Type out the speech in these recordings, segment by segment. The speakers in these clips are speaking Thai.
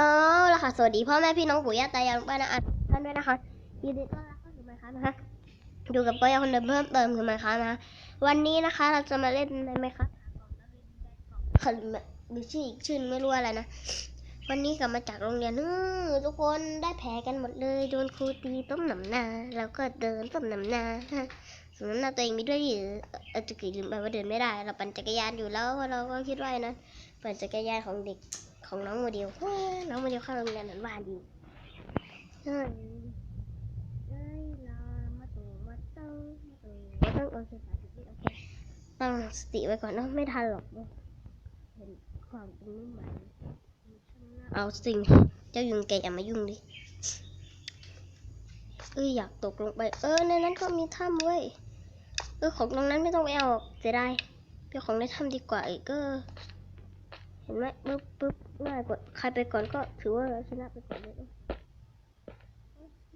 อ๋อแล้วค่ะสวัสดีพ่อแม่พี่น้องปู่ย่าตายายลุงป้านะอาท่านด้วยนะคะยินดีต้อนรับเข้าสู่มค์ครับนะคะอยู่กับป้ายาคนเดิมเพิ่มเติมคือมค์ครับนะคะวันนี้นะคะเราจะมาเล่นในไมค์ครับคันหรือชื่ออีกชื่อไม่รู้อะไรนะวันนี้กลับมาจากโรงเรียนอื้อทุกคนได้แผลกันหมดเลยโดนครูตีต้มหนำหนาแล้วก็เดินต้มหนำหนาสมมติหน้าตัวเองมีด้วยหรือเออจะกี่ลืมไปว่าเดินไม่ได้ เราปั่นจักรยานอยู่แล้วเราก็คิดว่านะปั่นจักรยานของเด็ก ของน้องโมเดลน้องโมเดลเข้าโรงเรียนนั้นว่าดีเฮ้ยเอ้ยลามาตูมาเต้ามาตูโอเคสามสิบวิโอเคตั้งสติไว้ก่อนเนอะไม่ทันหรอกเห็นความเป็นนิสัยเอาสิ่งเจ้ายุงแกอย่ามายุ่งดิเอ้ยอยากตกลงไป เออในนั้นก็มีถ้ำเว้ยเออของตรงนั้นไม่ต้องไปเอากเสียดายเพี่ของในถ้ำดีกว่าอีกเออ ห็นไหมปึ๊บปึ๊บง่ายกว่าใครไปก่อนก็ถือว่าเราชนะไปก่อนเลย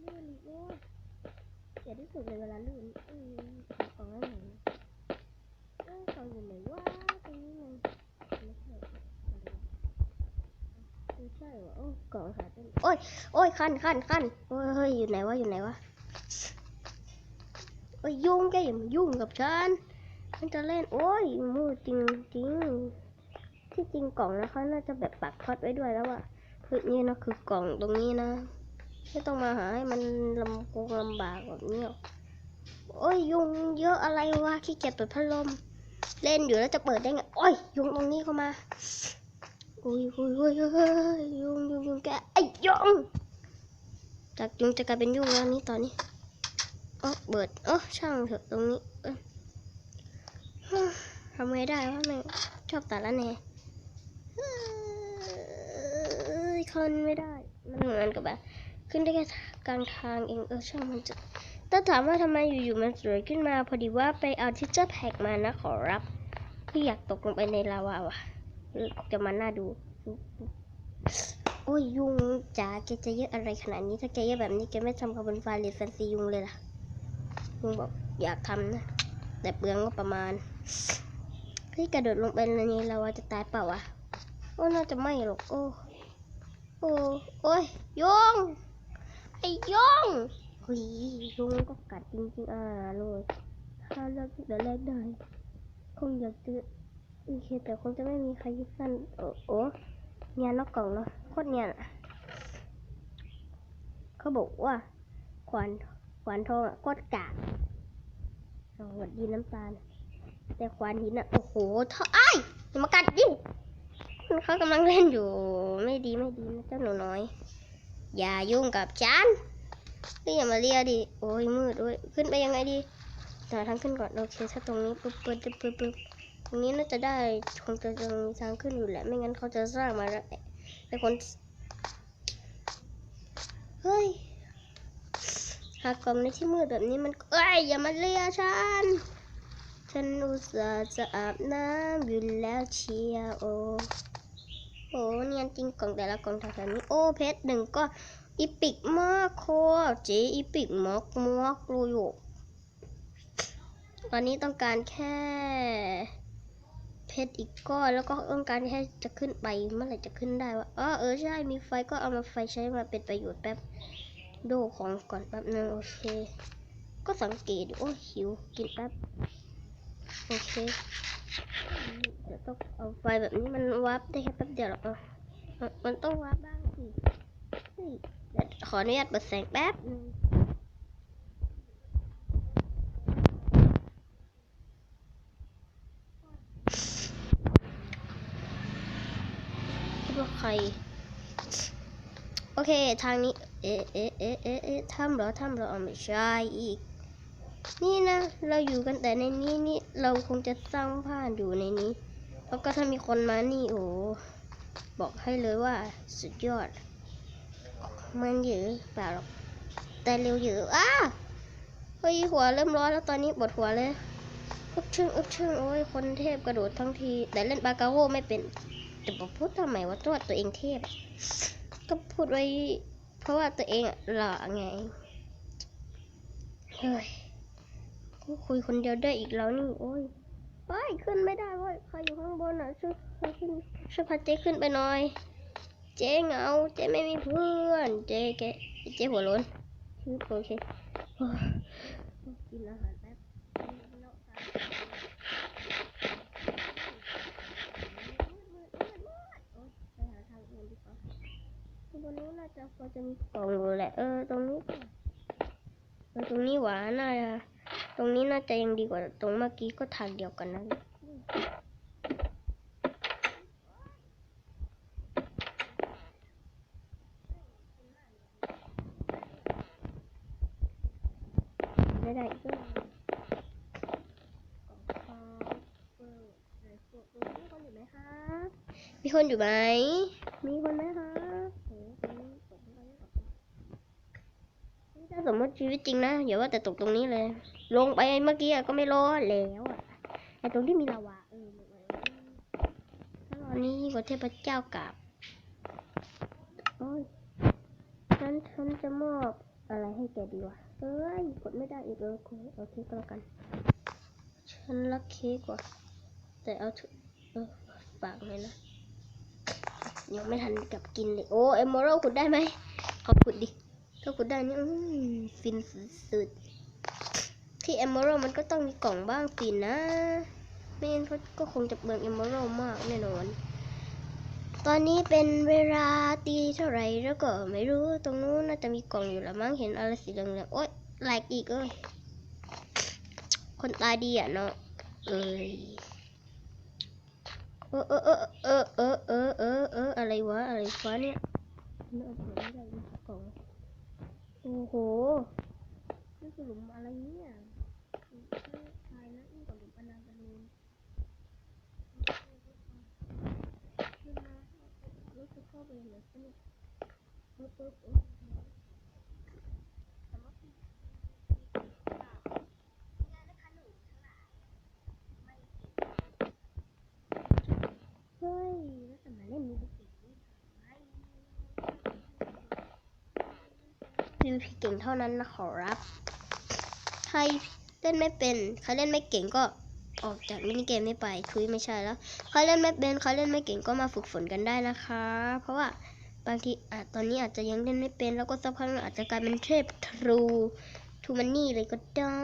ลื่นโอ้ยเสียที่สุดเลยเวลาลื่นอ้ยของอะไรนะเอ้ยกล่องอยู่ไหนวะตรงนี้ไงไม่ใช่ไม่ใช่วะโอ้กล่องหายไปโอ้ยโอ้ยคันคันคันโอ้ยอยู่ไหนวะอยู่ไหนวะโอ้ยยุ่งแกอย่ามายุ่งกับฉันฉันจะเล่นโอ้ยมือจริงจริง ที่จริงกล่องนะเขาน่าจะแบบปักพอดไว้ด้วยแล้วอะคือนี่นะคือกล่องตรงนี้นะ ไม่ต้องมาหาให้มันลำกงลำบากแบบนี้โอ้ยยุงเยอะอะไรวะขี้เกียจเปิดพัดลม เล่นอยู่แล้วจะเปิดได้ไงโอ้ยยุงตรงนี้เข้ามาอุ้ยอุ้ยอุ้ยยุงยุงยุงแกไอ้ยุงจากยุงจะกลายเป็นยุงแล้วนี่ตอนนี้เออเปิดเออช่างเถอะตรงนี้ทำไงได้วะแม่ชอบแตัดแล้วแน่ เอ้ยคนไม่ได้ มันเหมือนกับแบบ ขึ้นได้แค่กลางทางเองเออช่างมันจะแต่ถามว่าทำไมอยู่ๆมันสวยขึ้นมา พอดีว่าไปเอาทิชเจอร์แพ็กมานะขอรับที่อยากตกลงไปในลาวาว่ะจะมาหน่าดู โอ้ยยุงจ๋าแกจะเยอะอะไรขนาดนี้ถ้าแกเยอะแบบนี้แกไม่ทำคาร์บอนไฟหรือแฟนซียุงเลยล่ะยุงบอกอยากทำนะแต่เปลืองก็ประมาณเฮ้ยกระโดดลงไปในนี้ลาวาจะตายเปล่าวะ โอ้น่าจะไม่หรอกโอ้โอ้โอ้ยยงไอ้ยงเฮ้ยยงก็กัดจริงๆอ่าเลยถ้าเลิกเดี๋ยวแรกได้คงอยากจะโอเคแต่คงจะไม่มีใครยึดสั้นโอ้โอ้เนียนนอกกล่องเนาะโคตรเนียนอะเขาบอกว่าขวานขวานทองอะโคตรกากสวัสดีน้ำตาล แต่ขวานหินอะโอ้โหเท่าไอ้มากัดดิ เขากำลังเล่นอยู่ ไม่ดีไม่ดีนะเจ้าหนูน้อย อย่ายุ่งกับฉันนี่อย่ามาเรียดิโอ้ยมืดด้วยขึ้นไปยังไงดีหาทางขึ้นก่อนโอเคถ้าตรงนี้ปุ๊บปุ๊บปุ๊บปุ๊บปุ๊บตรงนี้น่าจะได้คงจะมีทางขึ้นอยู่แหละไม่งั้นเขาจะสร้างมาแล้วแต่คนเฮ้ยหากกล่องในที่มืดแบบนี้มันเอ้ยอย่ามาเรียฉันฉันอุตส่าห์จะอาบน้ำอยู่แล้วเชียร์โอ โอ้เนียนจริงกล่องแต่ละกล่องแถวๆนี้โอ้เพชรหนึ่งก็อีปิกมากโคเจอีปิกมากมากเลยอยู่ตอนนี้ต้องการแค่เพชรอีกก้อนแล้วก็ต้องการแค่จะขึ้นไปเมื่อไหร่จะขึ้นได้วะอ๋อเออใช่มีไฟก็เอามาไฟใช้มาเป็นประโยชน์แป๊บดูของก่อนแป๊บนึงโอเค ก็สังเกตโอ้หิวกินแป๊บโอเค ต้องเอาไฟแบบนี้มันวาร์ปได้แค่แป๊บเดียวหรอกมันต้องวาร์ปบ้างสิขออนุญาตเปิดแสงแป๊บนึงคิดว่าใคร โอเค ทางนี้ เอ๊ะเอ๊ะเอ๊ะเอ๊ะเอ๊ะถ้ำเหรอถ้ำเหรอไม่ใช่อีก นี่นะ เราอยู่กันแต่ในนี้นี่ เราคงจะสร้างบ้านอยู่ในนี้ แล้วก็ถ้ามีคนมานี่โอ้บอกให้เลยว่าสุดยอด มันเยอะเปล่าหรอกแต่เร็วเยอะอ้าเฮ้ยหัวเริ่มร้อนแล้วตอนนี้ปวดหัวเลยอึบชึ่งอึบชึ่งโอ้ยคนเทพกระโดดทั้งที แต่เล่นปากาโฮไม่เป็นจะบอกพูดทำไมว่าตัวตัวเองเทพก็พูดไว้ เพราะว่าตัวเองหล่อไงเฮ้ยคุยคนเดียวได้อีกแล้วนี่โอ้ย ไปขึ้นไม่ได้เว้ยใครอยู่ข้างบนอะช่วยช่วยขึ้นช่วยพาเจ๊ขึ้นไปหน่อย เจ๊เหงาเจ๊ไม่มีเพื่อน เจ๊แกเจ๊หัวล้นชื่อโอเคโอ้กินอาหารแป๊บไปหาทางอื่นดีกว่าบนนู้นน่าจะพอจะมีกล่องอยู่แหละ เออ ตรงนี้เออตรงนี้หวานน่าจะ ตรงนี้น่าจะยังดีกว่า ตรงเมื่อกี้ก็ทางเดียวกันนะไม่ได้อีกมีคนอยู่ไหมคะมีคนอยู่ไหมมีคนไหมคะโอ้โหตกลงไปแล้วถ้าสมมติชีวิตจริงนะอย่าว่าแต่ตกตรงนี้เลย ลงไปเมื่อกี้ก็ไม่รอดแล้วอะไอตรงที่มีลาวาเออถ้ารอนนี้กว่าเทพเจ้ากราบโอ้ยฉันฉันจะมอบอะไรให้แกดีวะเอ้ยกดไม่ได้อีกเลยกูเอเคก็แล้วกัน ฉันรักเค้กว่ะแต่เอาเถอะเออฝากเลยนะยังไม่ทันกับกินเลยโอ้เอมเมอรัลขุดได้ไหมขอขุดดิถ้าขุดได้นี่ฟินสุดๆ ที่เอมเมอรัลมันก็ต้องมีกล่องบ้างสินะ ไม่งั้นก็คงจะเบืองเอมเมอรัลมากแน่นอน ตอนนี้เป็นเวลาตีเท่าไรแล้วก็ไม่รู้ตรงนู้นน่าจะมีกล่องอยู่ละมั้งเห็นอะไรสีเหลืองๆโอ๊ยแหลกอีกเอ้ยคนตาดีอะเนาะเอ้ยเออเออเออเออเออเออเอออะไรวะอะไรวะเนี่ยโอ้โห พีพีเก่งเท่านั้นนะขอรับ ใครเล่นไม่เป็นใครเล่นไม่เก่งก็ออกจากมินิเกมนี้ไปทุยไม่ใช่แล้วใครเล่นไม่เป็นใครเล่นไม่เก่งก็มาฝึกฝนกันได้นะคะ เพราะว่าบางทีอาจตอนนี้อาจจะยังเล่นไม่เป็น แล้วก็สักพักหนึ่งอาจจะกลายเป็นเทพทรูทูมันนี่เลยก็ได้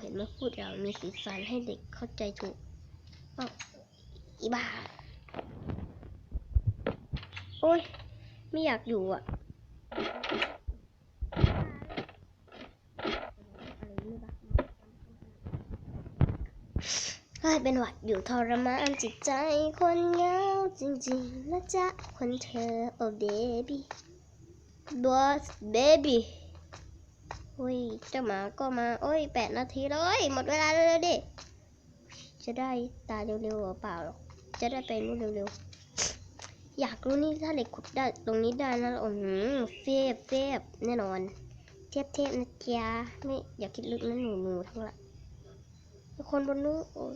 เห็นไหมพูดอย่างมีสีสันให้เด็กเข้าใจถูกอ้าวอีบ้าโอ้ยไม่อยากอยู่อะ กลายเป็นหวัดอยู่ทรมานจิตใจคนเหงาจริงๆนะจ๊ะคนเธอ โอ้เบบี้บอสเบบี้โอ้ยเจ้าหมาก็มา โอ้ยแปดนาทีแล้วเอ้ยหมดเวลาแล้วดิ จะได้ตาเร็วๆหรือเปล่าหรอก จะได้ไปนู่นเร็วๆ อยากรู้นี่ถ้าเหล็กขุดได้ตรงนี้ได้นะโอ้โหเฟบเฟบแน่นอน เทพเทพๆนะจ๊ะไม่อย่าคิดลึกนะหนูหนูทั้งลา Juan Bono o